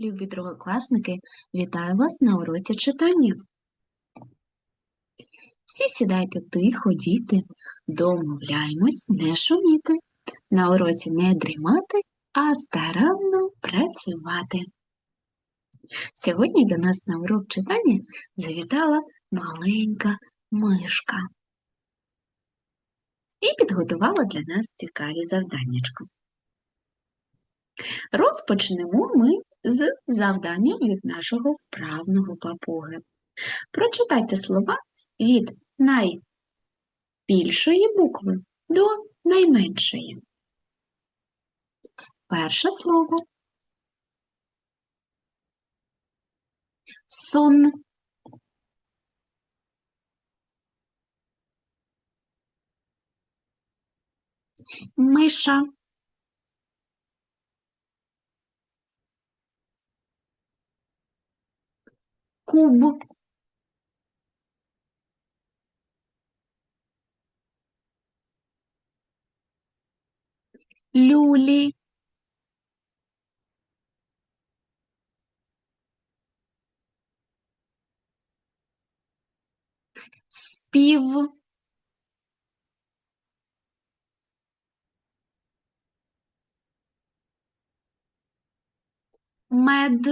Любі другокласники, вітаю вас на уроці читання. Всі сідайте тихо, діти, домовляємось не шуміти, на уроці не дрімати, а старанно працювати. Сьогодні до нас на урок читання завітала маленька мишка і підготувала для нас цікаві завданнячка. Розпочнемо ми з завданням від нашого вправного папуги. Прочитайте слова від найбільшої букви до найменшої. Перше слово сон. Миша. Куб. Люлі. Спів. Мед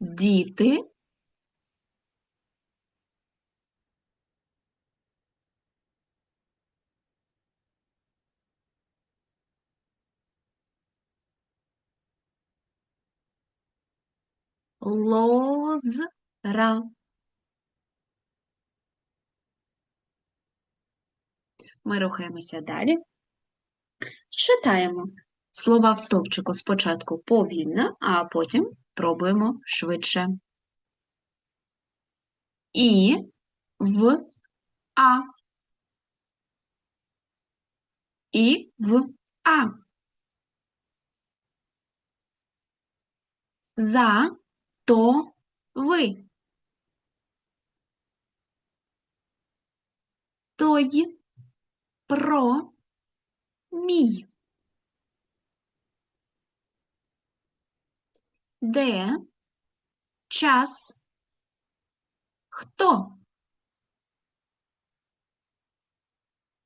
діти лозра. Ми рухаємося далі. Читаємо слова в стовпчику спочатку повільно, а потім пробуємо швидше. І в А. І в А. За то ви. Той про мій. Де час хто?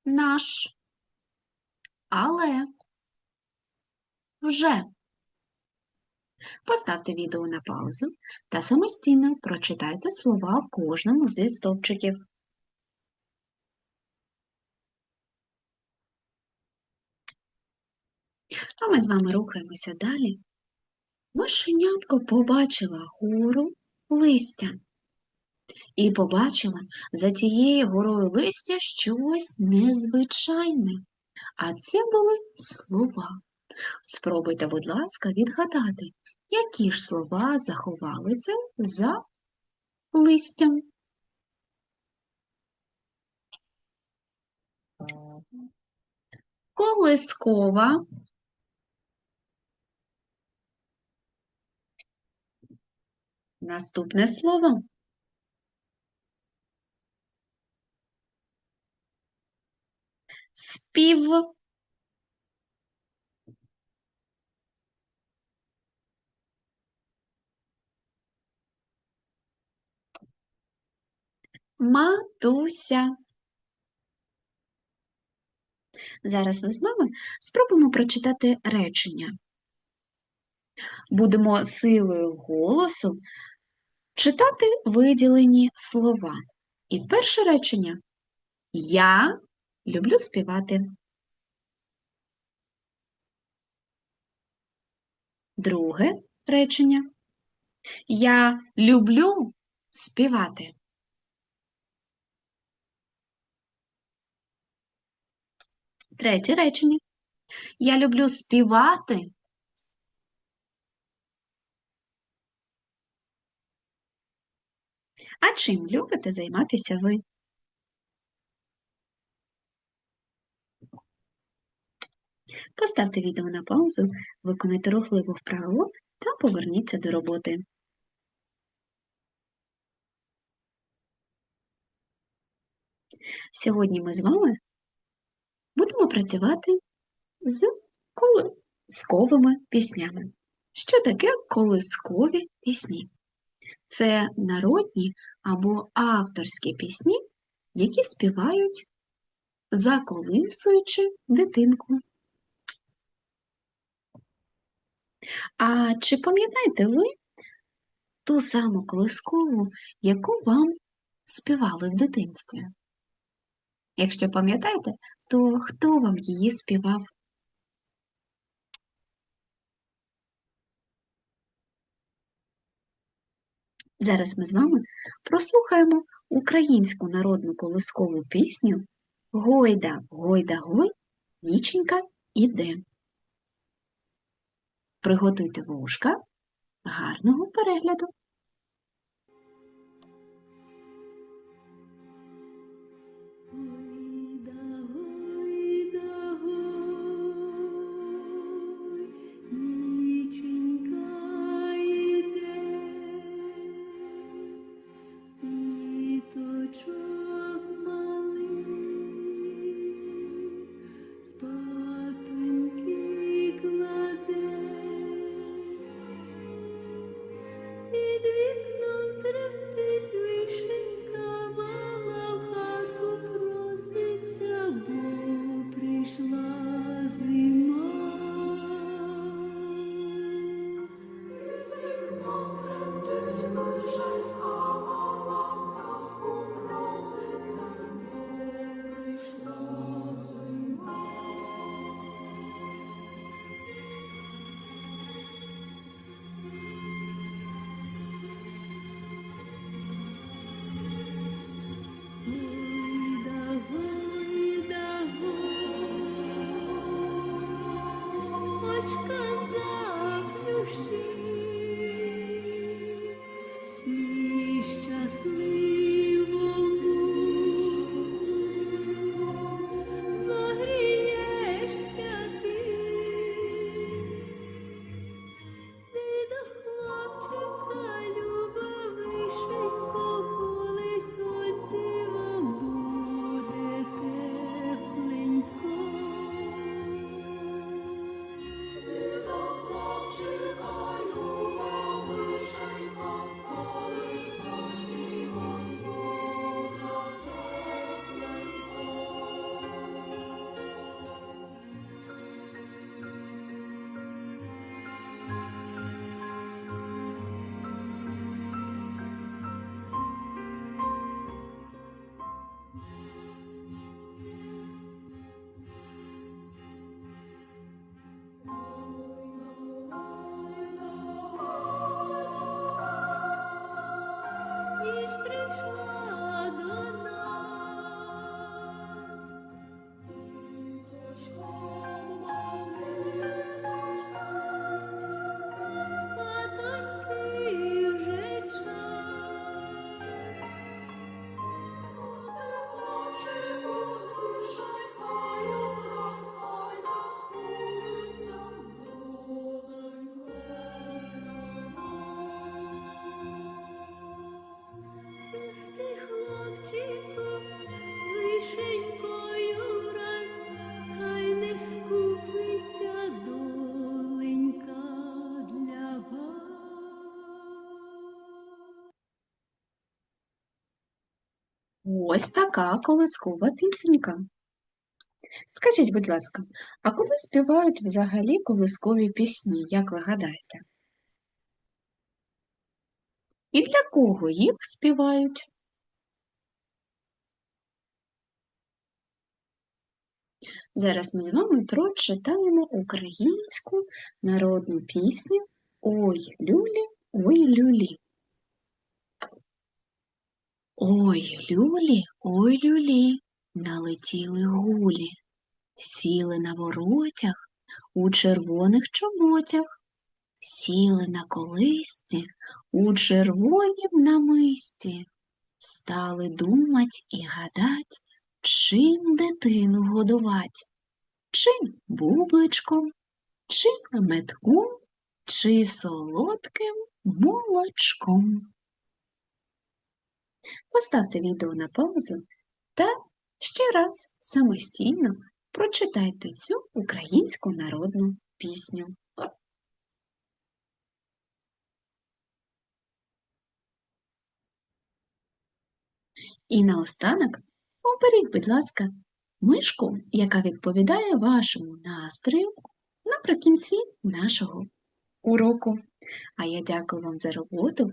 Наш, але вже. Поставте відео на паузу та самостійно прочитайте слова в кожному зі стовпчиків. А ми з вами рухаємося далі. Мишенятко побачила гору листя і побачила за цією горою листя щось незвичайне. А це були слова. Спробуйте, будь ласка, відгадати, які ж слова заховалися за листям. Колискова. Наступне слово. Спів. Матуся. Зараз ми з вами спробуємо прочитати речення. Будемо силою голосу читати виділені слова. І перше речення Я люблю співати. Друге речення Я люблю співати. Третє речення. Я люблю співати. А чим любите займатися ви? Поставте відео на паузу, виконайте рухливу вправу та поверніться до роботи. Сьогодні ми з вами будемо працювати з колисковими піснями. Що таке колискові пісні? Це народні або авторські пісні, які співають, заколисуючи дитинку. А чи пам'ятаєте ви ту саму колискову, яку вам співали в дитинстві? Якщо пам'ятаєте, то хто вам її співав? Зараз ми з вами прослухаємо українську народну колискову пісню Гойда, гойда, гой, ніченька іде. Приготуйте вушка, гарного перегляду. 你说。Ось така колискова пісенька. Скажіть, будь ласка, а коли співають взагалі колискові пісні, як ви гадаєте? І для кого їх співають? Зараз ми з вами прочитаємо українську народну пісню Ой, люлі, ой, люлі. Ой, люлі, ой, люлі, налетіли гулі, сіли на воротях у червоних чоботях, сіли на колисці у червонім намисті, стали думать і гадать, чим дитину годувать, чим бубличком, чим метком, чи солодким молочком. Поставте відео на паузу та ще раз самостійно прочитайте цю українську народну пісню. І наостанок оберіть, будь ласка, мишку, яка відповідає вашому настрою наприкінці нашого уроку. А я дякую вам за роботу.